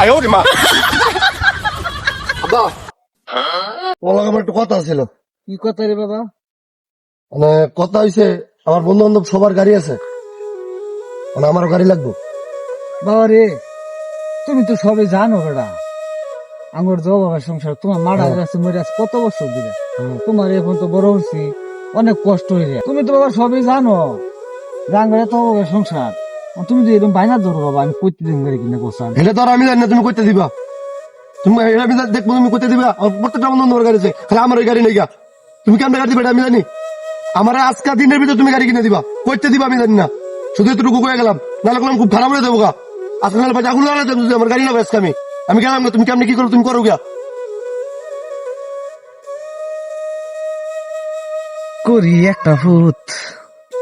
আয় ওরে মা। বাবা তোমার আমার একটু কথা ছিল। কি কথা রে বাবা? মানে কথা হইছে আমার বন্ধু বান্ধব সবার গাড়ি আছে। মানে আমারও গাড়ি লাগবে। বাবা রে তুমি তো সবে জানো বেটা। আঙুর যাও বাবা সংসার তোমার মারা হ্যাঁ। গেছে মরে আছে কত বছর দিলে তোমার এখন তো বড় হচ্ছি অনেক কষ্ট হয়ে যায়। তুমি তো বাবা সবই জানো। অভাবের সংসার। তুমি তো এরকম বাইনা ধরো বাবা আমি কইতে দিন গাড়ি কিনে কোসান এটা তো আর আমি জানি না তুমি করতে দিবা। তুমি এটা আমি দেখব তুমি করতে দিবা। আমার প্রত্যেকটা বন্ধু বান্ধবের গাড়ি আছে খালি আমার ওই গাড়ি নেই গা। তুমি কেমন গাড়ি দিবা এটা আমি জানি। আমার আজকা দিনের ভিতর তুমি গাড়ি কিনে দিবা। করতে দিবা আমি জানি না। শুধু এতটুকু কয়ে গেলাম। নাহলে করলাম খুব খারাপ হয়ে দেবো গা। আজকে নাহলে পাঁচ আগুন লাগাতে যদি আমার গাড়ি না আজকে আমি। আমি গেলাম না তুমি কেমনি কি করো তুমি করো গা। করি একটা ভূত।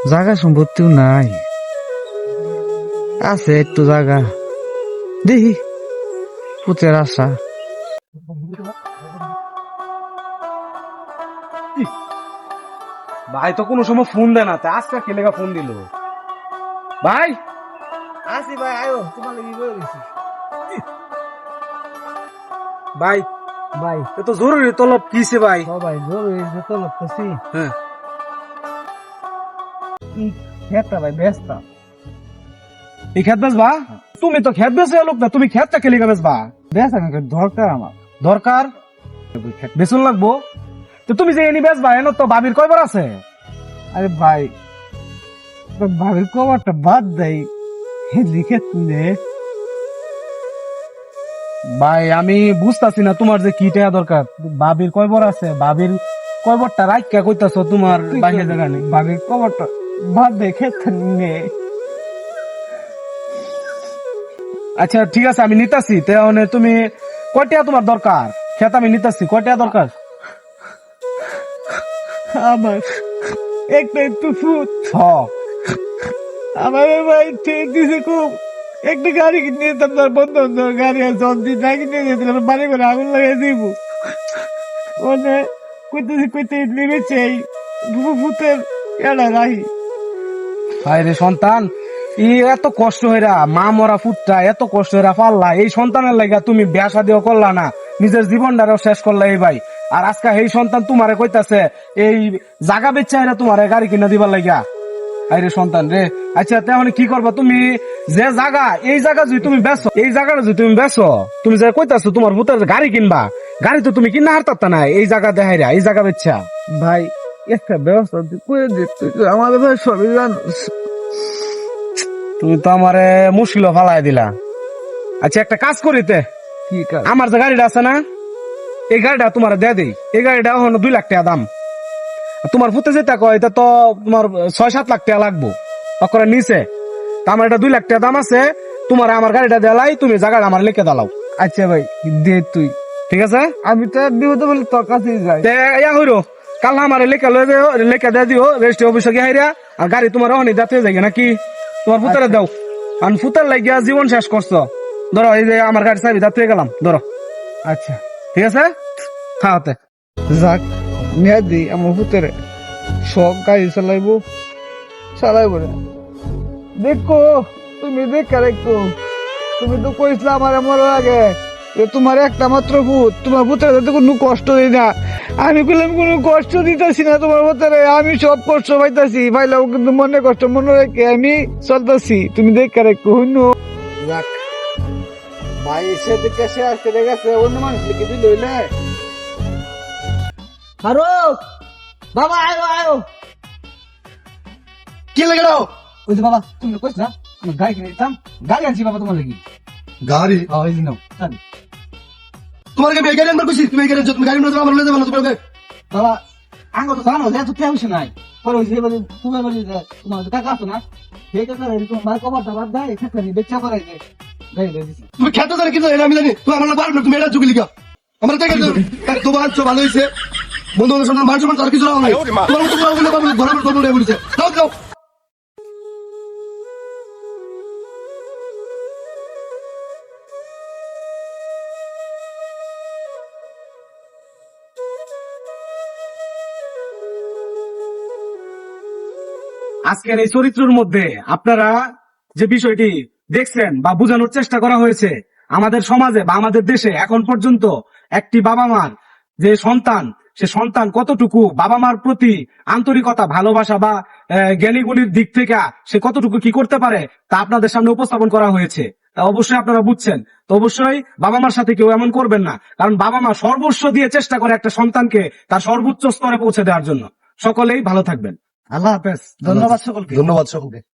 জায়গা সম্পত্তিও নাই। আছে একটু জায়গা দেখি ভূতের আশা। ভাই তো কোনো সময় ফোন দেয় না তা আজকে কে লেগা ফোন দিল? ভাই? আসি ভাই আয়ো তোমার লাগি বলে দিছি? ভাই ভাই। এ তো জরুরি তলব কিছে ভাই? সবাই জরুরি যে তো লাগতেছি হ্যাঁ একটা ভাই ব্যস্ত এই খেত বেচবা? তুমি তো খেত বেচে লোক না তুমি খেতটা কে লেগা বেচবা? ব্যস্ত দরকার আমার। দরকার? বেসন লাগবো। তো তুমি যে এনি বেচবা এনে তো বাবির কয়বার আছে? আরে ভাই ভাবির কভারটা বাদ দেই। লিখে ভাই আমি বুঝতাছি না তোমার যে কি টাকা দরকার। বাবির কয়বার আছে? বাবির কয়বারটা রাইকা কইতাছো তোমার বাইরে জায়গা নেই ভাবির কভারটা দেই খেতে নে। আচ্ছা ঠিক আছে আমি নিতাছি। তাহলে তুমি কয়টা তোমার দরকার? খেত আমি নিতাছি কয়টা দরকার? আমার একটা একটু ফুট হ আমার ভাই ঠিক দিছে খুব। একটা গাড়ি কিনে দিতাম তার বন্ধ বন্ধ গাড়ি আছে অন্তি না কিনে দিয়েছিলাম বাড়ি করে আগুন লাগাই দিব। ওনে কইতেছি কইতে নেমেছে এই ভূতের এড়া রাহি ভাই রে সন্তান, ই এত কষ্ট হইরা, মা মরা ফুটটা এত কষ্ট হইরা পাল্লা। এই সন্তানের লাগা তুমি বিয়া শাদিও করলা না, নিজের জীবনটারও শেষ করলা এই ভাই। আর আজকে এই সন্তান তোমারে কইতাছে, এই জাগা বেচা হইরা তোমারে গাড়ি কিনা দিবার লাগা আরে সন্তান রে আচ্ছা তাহলে কি করবা তুমি? যে জায়গা এই জায়গা যদি তুমি বেচো, এই জায়গাটা যদি তুমি বেচো, তুমি যে কইতাছো তোমার ভূতের গাড়ি কিনবা, গাড়ি তো তুমি কিনা হারতাত না, এই জায়গা দেখাইরা, এই জায়গা বেচা। ভাই একটা ব্যবস্থা তুই করে দিতে আমাদের ভাই সবই জানোস তুমি তো আমারে মুশকিল ফালাই দিলা। আচ্ছা একটা কাজ করিতে কি কাজ? আমার যে গাড়িটা আছে না এই গাড়িটা তোমার দিয়ে দিই। এই গাড়িটা হলো দুই লাখ টাকা দাম। তোমার ফুটে যেটা কয় এটা তো তোমার ছয় সাত লাখ টাকা লাগবো। অকরে নিচে। তা আমার এটা দুই লাখ টাকা দাম আছে তোমার আমার গাড়িটা দেলাই তুমি জায়গাটা আমার লিখে দালাও। আচ্ছা ভাই দে তুই। ঠিক আছে? আমি তো বিপদে বলে তোর কাছেই যাই। ইয়া হইরো। কাল আমার লেখা লয়ে যাও লেখা দিয়ে দিও রেজিস্ট্রি অফিসে গিয়ে হাইরা আর গাড়ি তোমার ওখানে যাতে যাই নাকি? তোমার ফুতারে দাও। আর ফুতার লাগিয়া জীবন শেষ করছ। ধরো এই যে আমার গাড়ি চাবি যাতে গেলাম ধরো। আচ্ছা। ঠিক আছে? খাওয়াতে যাক নিয়ে দিই আমার ভূতের সব গাড়ি চালাইবো চালাইবো দেখো তুমি দেখা দেখো তুমি তো কইসলা আমার মরার আগে তোমার একটা মাত্র ভূত তোমার ভূতের কোনো কষ্ট দিই না। আমি বললাম কোনো কষ্ট দিতেছি না তোমার ভূতের আমি সব কষ্ট পাইতাছি। পাইলাম কিন্তু মনে কষ্ট মনে রেখে আমি চলতেছি। তুমি দেখা রেখো যাক ভাই এসে দেখে সে আসতে গেছে অন্য মানুষ লিখে দিল হইলে। ফারুক! বাবা আয়ো আয়ো! কি লাগে দাও ওই যে বাবা তুমি কইছ না আমি গাড়ি কিনে দিতাম। গাড়ি আনছি বাবা তোমার লাগি। গাড়ি? হ্যাঁ নাও। তোমার গাড়ি গাড়ি আনবার কইছি, তুমি গাড়ি তুমি গাড়ি নিয়ে আমার লয়ে যাব না, তোমার বাবা, আঙ্গ তো জানো যে তো তেমন নাই। পরে ওই যে তোমার বলে তোমার তো কাকা আছে না, সেই কাকা তোমার বার কভারটা বাদ দেয় এখানে নি বেচা করে যে তুমি খেতে জানি, কিন্তু এটা আমি জানি, তুমি আমার পারবে তুমি এটা যুগলি গা আমার দেখে তোমার আছো ভালো হয়েছে। বন্ধু বান্ধব মানুষ মানুষ আর কিছু না হয় তোমার বলে ঘরে ঘরে যাও যাও। আজকের এই চরিত্রের মধ্যে আপনারা যে বিষয়টি দেখছেন বা বোঝানোর চেষ্টা করা হয়েছে, আমাদের সমাজে বা আমাদের দেশে এখন পর্যন্ত একটি বাবা মার যে সন্তান, সে সন্তান কতটুকু বাবা মার প্রতি আন্তরিকতা, ভালোবাসা বা জ্ঞানীগুলির দিক থেকে সে কতটুকু কি করতে পারে তা আপনাদের সামনে উপস্থাপন করা হয়েছে। তা অবশ্যই আপনারা বুঝছেন। তো অবশ্যই বাবা মার সাথে কেউ এমন করবেন না। কারণ বাবা মা সর্বস্ব দিয়ে চেষ্টা করে একটা সন্তানকে তার সর্বোচ্চ স্তরে পৌঁছে দেওয়ার জন্য। সকলেই ভালো থাকবেন। আল্লাহ হাফেজ। ধন্যবাদ সকলকে। ধন্যবাদ সকলকে।